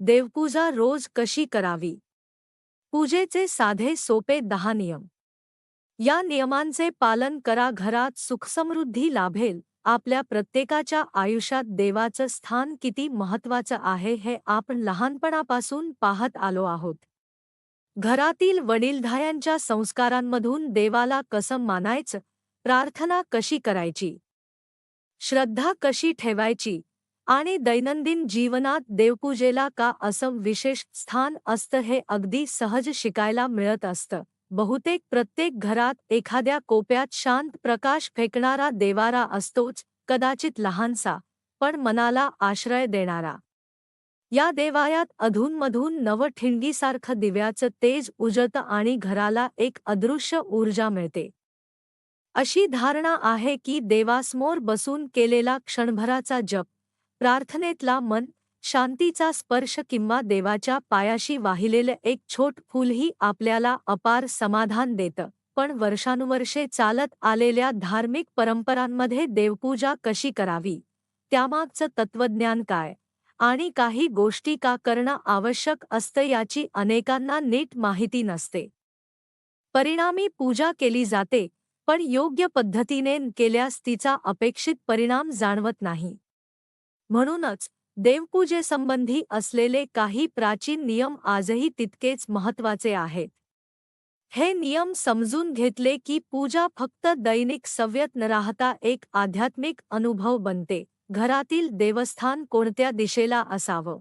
देवपूजा रोज कशी करावी? पूजेचे साधे सोपे दहा नियम. या नियमांचे पालन करा घरात सुखसमृद्धी लाभेल आपल्या प्रत्येकाच्या आयुष्यात देवाचं स्थान किती महत्वाचं आहे हे आपण लहानपणापासून पाहत आलो आहोत. घरातील वडीलधायांच्या संस्कारांमधून देवाला कसं मानायचं? प्रार्थना कशी करायची? श्रद्धा कशी ठेवायची? आणि दैनंदिन जीवनात देवपूजेला का असं विशेष स्थान असतं हे अगदी सहज शिकायला मिळत असतं. बहुतेक प्रत्येक घरात एखाद्या कोप्यात शांत प्रकाश फेकणारा देवारा असतोच कदाचित लहानसा पण मनाला आश्रय देणारा. या देवायात अधूनमधून नवठिणगीसारखं दिव्याचं तेज उजळतं आणि घराला एक अदृश्य ऊर्जा मिळते. अशी धारणा आहे की देवासमोर बसून केलेला क्षणभराचा जप. प्रार्थनेतला मन शांतीचा स्पर्श किंवा देवाच्या पायाशी वाहिलेलं एक छोट फूलही आपल्याला अपार समाधान देतं. पण वर्षानुवर्षे चालत आलेल्या धार्मिक परंपरांमध्ये देवपूजा कशी करावी? त्यामागचं तत्वज्ञान काय? आणि काही गोष्टी का करणं आवश्यक असतं याची अनेकांना नीट माहिती नसते. परिणामी पूजा केली जाते पण योग्य पद्धतीने केल्यास तिचा अपेक्षित परिणाम जाणवत नाही. म्हणूनच देवपूजेसंबंधी असलेले काही प्राचीन नियम आजही तितकेच महत्त्वाचे आहेत. हे नियम समजून घेतले की पूजा फक्त दैनिक सव्यत न राहता एक आध्यात्मिक अनुभव बनते. घरातील देवस्थान कोणत्या दिशेला असावं?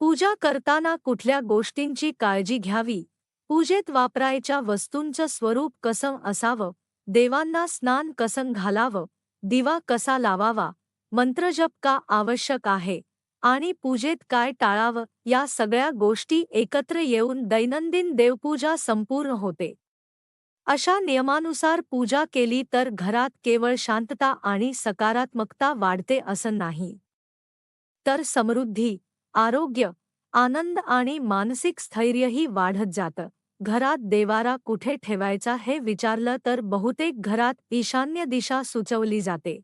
पूजा करताना कुठल्या गोष्टींची काळजी घ्यावी? पूजेत वापरायच्या वस्तूंचं स्वरूप कसं असावं? देवांना स्नान कसं घालावं? दिवा कसा लावावा? मंत्रजप का आवश्यक आहे? आणि पूजेत काय टाळावं? या सगळ्या गोष्टी एकत्र येऊन दैनंदिन देवपूजा संपूर्ण होते. अशा नियमानुसार पूजा केली तर घरात केवळ शांतता आणि सकारात्मकता वाढते असं नाही. तर समृद्धी आरोग्य आनंद आणि मानसिक स्थैर्यही वाढत जातं. घरात देवारा कुठे ठेवायचा हे विचारलं तर बहुतेक घरात ईशान्य दिशा सुचवली जाते.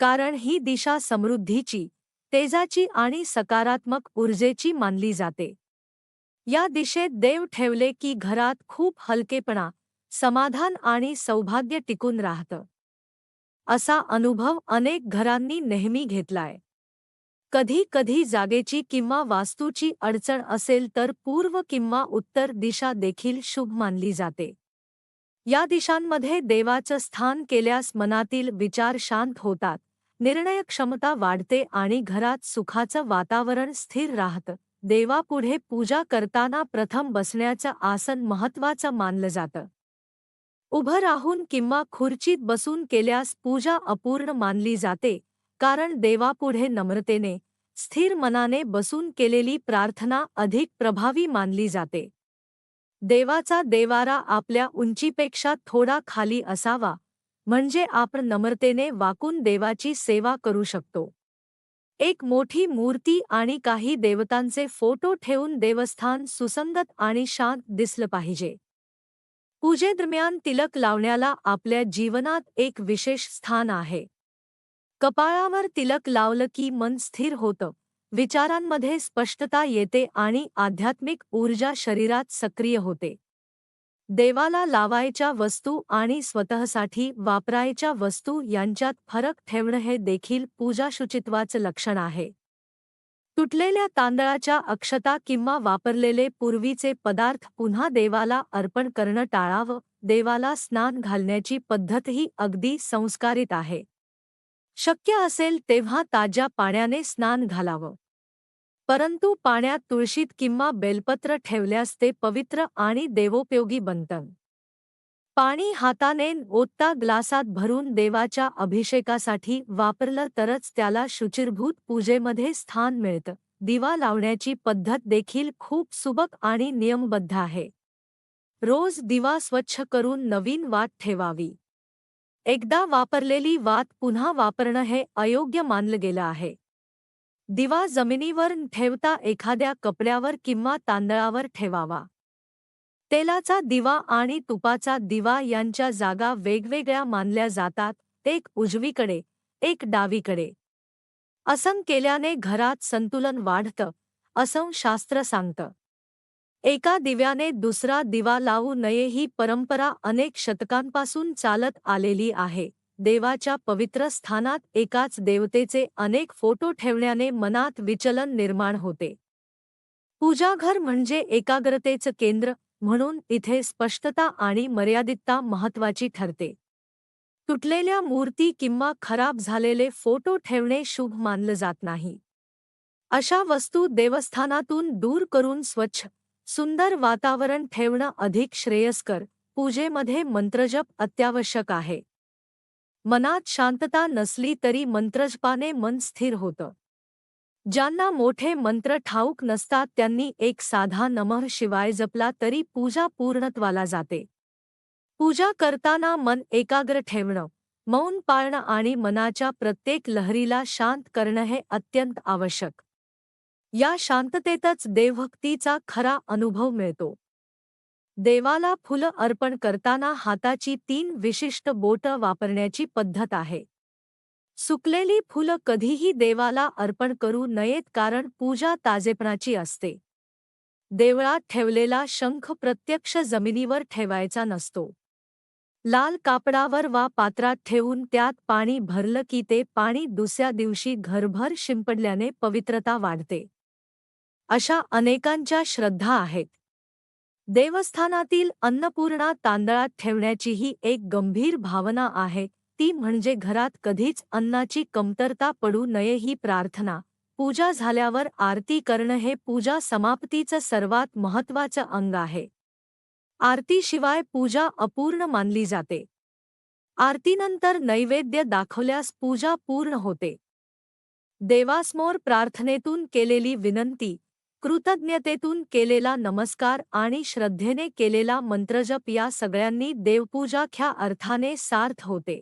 कारण ही दिशा समृद्धीची तेजाची आणि सकारात्मक ऊर्जेची मानली जाते. या दिशेत देव ठेवले की घरात खूप हलकेपणा समाधान आणि सौभाग्य टिकून राहतं. असा अनुभव अनेक घरांनी नेहमी घेतलाय. कधी कधी जागेची किंवा वास्तूची अडचण असेल तर पूर्व किंवा उत्तर दिशा देखील शुभ मानली जाते. या दिशांमध्ये देवाचं स्थान केल्यास मनातील विचार शांत होतात. निर्णय क्षमता वाढते आणि घरात सुखाचं वातावरण स्थिर राहतं. देवापुढे पूजा करताना प्रथम बसण्याचं आसन महत्वाचं मानलं जातं. उभं राहून किंवा खुर्चीत बसून केल्यास पूजा अपूर्ण मानली जाते कारण देवापुढे नम्रतेने स्थिर मनाने बसून केलेली प्रार्थना अधिक प्रभावी मानली जाते. देवाचा देवारा आपल्या उंचीपेक्षा थोडा खाली असावा म्हणजे आपण नम्रतेने वाकून देवाची सेवा करू शकतो. एक मोठी मूर्ती आणि काही देवतांचे फोटो ठेवून देवस्थान सुसंगत आणि शांत दिसलं पाहिजे. पूजेदरम्यान तिलक लावण्याला आपल्या जीवनात एक विशेष स्थान आहे. कपाळावर तिलक लावलं की मन स्थिर होतं विचारांमध्ये स्पष्टता येते आणि आध्यात्मिक ऊर्जा शरीरात सक्रिय होते. देवाला लावायच्या वस्तू आणि स्वतःसाठी वापरायच्या वस्तू यांच्यात फरक ठेवणं हे देखील पूजाशुचित्वाचं लक्षण आहे. तुटलेल्या तांदळाच्या अक्षता किंवा वापरलेले पूर्वीचे पदार्थ पुन्हा देवाला अर्पण करणं टाळावं देवाला स्नान घालण्याची पद्धतही अगदी संस्कारित आहे. शक्य असेल तेव्हा ताज्या पाण्याने स्नान घालावं. परंतु पाण्यात तुळशीत किंवा बेलपत्र ठेवल्यास ते पवित्र आणि देवोपयोगी बनतं. पाणी हाताने ओतता ग्लासात भरून देवाच्या अभिषेकासाठी वापरलं तरच त्याला शुचिरभूत पूजेमध्ये स्थान मिळतं. दिवा लावण्याची पद्धत देखील खूप सुबक आणि नियमबद्ध आहे. रोज दिवा स्वच्छ करून नवीन वात ठेवावी. एकदा वापरलेली वात पुन्हा वापरणं हे अयोग्य मानलं गेलं आहे. दिवा जमिनीवर ठेवता एखाद्या कपड्यावर किंवा तांदळावर ठेवावा. तेलाचा दिवा आणि तुपाचा दिवा यांच्या जागा वेगवेगळ्या मानल्या जातात एक उजवीकडे एक डावीकडे. असं केल्याने घरात संतुलन वाढतं असं शास्त्र सांगतं. एका दिव्याने दुसरा दिवा लावू नये ही परंपरा अनेक शतकांपासून चालत आलेली आहे. देवाच्या पवित्र स्थानात एकाच देवतेचे अनेक फोटो ठेवण्याने मनात विचलन निर्माण होते. पूजाघर म्हणजे एकाग्रतेचं केंद्र म्हणून इथे स्पष्टता आणि मर्यादितता महत्वाची ठरते. तुटलेल्या मूर्ती किंवा खराब झालेले फोटो ठेवणे शुभ मानलं जात नाही. अशा वस्तू देवस्थानातून दूर करून स्वच्छ सुंदर वातावरण ठेवणं अधिक श्रेयस्कर पूजेमध्ये मंत्रजप अत्यावश्यक आहे. मनात शांतता नसली तरी मंत्रजपाने मन स्थिर होतं. ज्यांना मोठे मंत्र ठाऊक नसतात त्यांनी एक साधा नमः शिवाय जपला तरी पूजा पूर्णत्वाला जाते. पूजा करताना मन एकाग्र ठेवणं मौन पाळणं आणि मनाच्या प्रत्येक लहरीला शांत करणं हे अत्यंत आवश्यक. या शांततेतच देवभक्तीचा खरा अनुभव मिळतो. देवाला फुलं अर्पण करताना हाताची तीन विशिष्ट बोटं वापरण्याची पद्धत आहे. सुकलेली फुलं कधीही देवाला अर्पण करू नयेत कारण पूजा ताजेपणाची असते. देवळात ठेवलेला शंख प्रत्यक्ष जमिनीवर ठेवायचा नसतो. लाल कापडावर वा पात्रात ठेवून त्यात पाणी भरलं की ते पाणी दुसऱ्या दिवशी घरभर शिंपडल्याने पवित्रता वाढते. अशा अनेकांच्या श्रद्धा आहेत. देवस्थानातील अन्नपूर्णा तांदळात ठेवण्याची ही एक गंभीर भावना आहे. ती म्हणजे घरात कधीच अन्नाची कमतरता पडू नये ही प्रार्थना. पूजा झाल्यावर आरती करणं हे पूजा समाप्तीचं सर्वात महत्वाचं अंग आहे. आरतीशिवाय पूजा अपूर्ण मानली जाते. आरतीनंतर नैवेद्य दाखवल्यास पूजा पूर्ण होते. देवासमोर प्रार्थनेतून केलेली विनंती कृतज्ञतेतून केलेला नमस्कार आणि श्रद्धेने केलेला मंत्रजप या सगळ्यांनी देवपूजा ख्या अर्थाने सार्थ होते.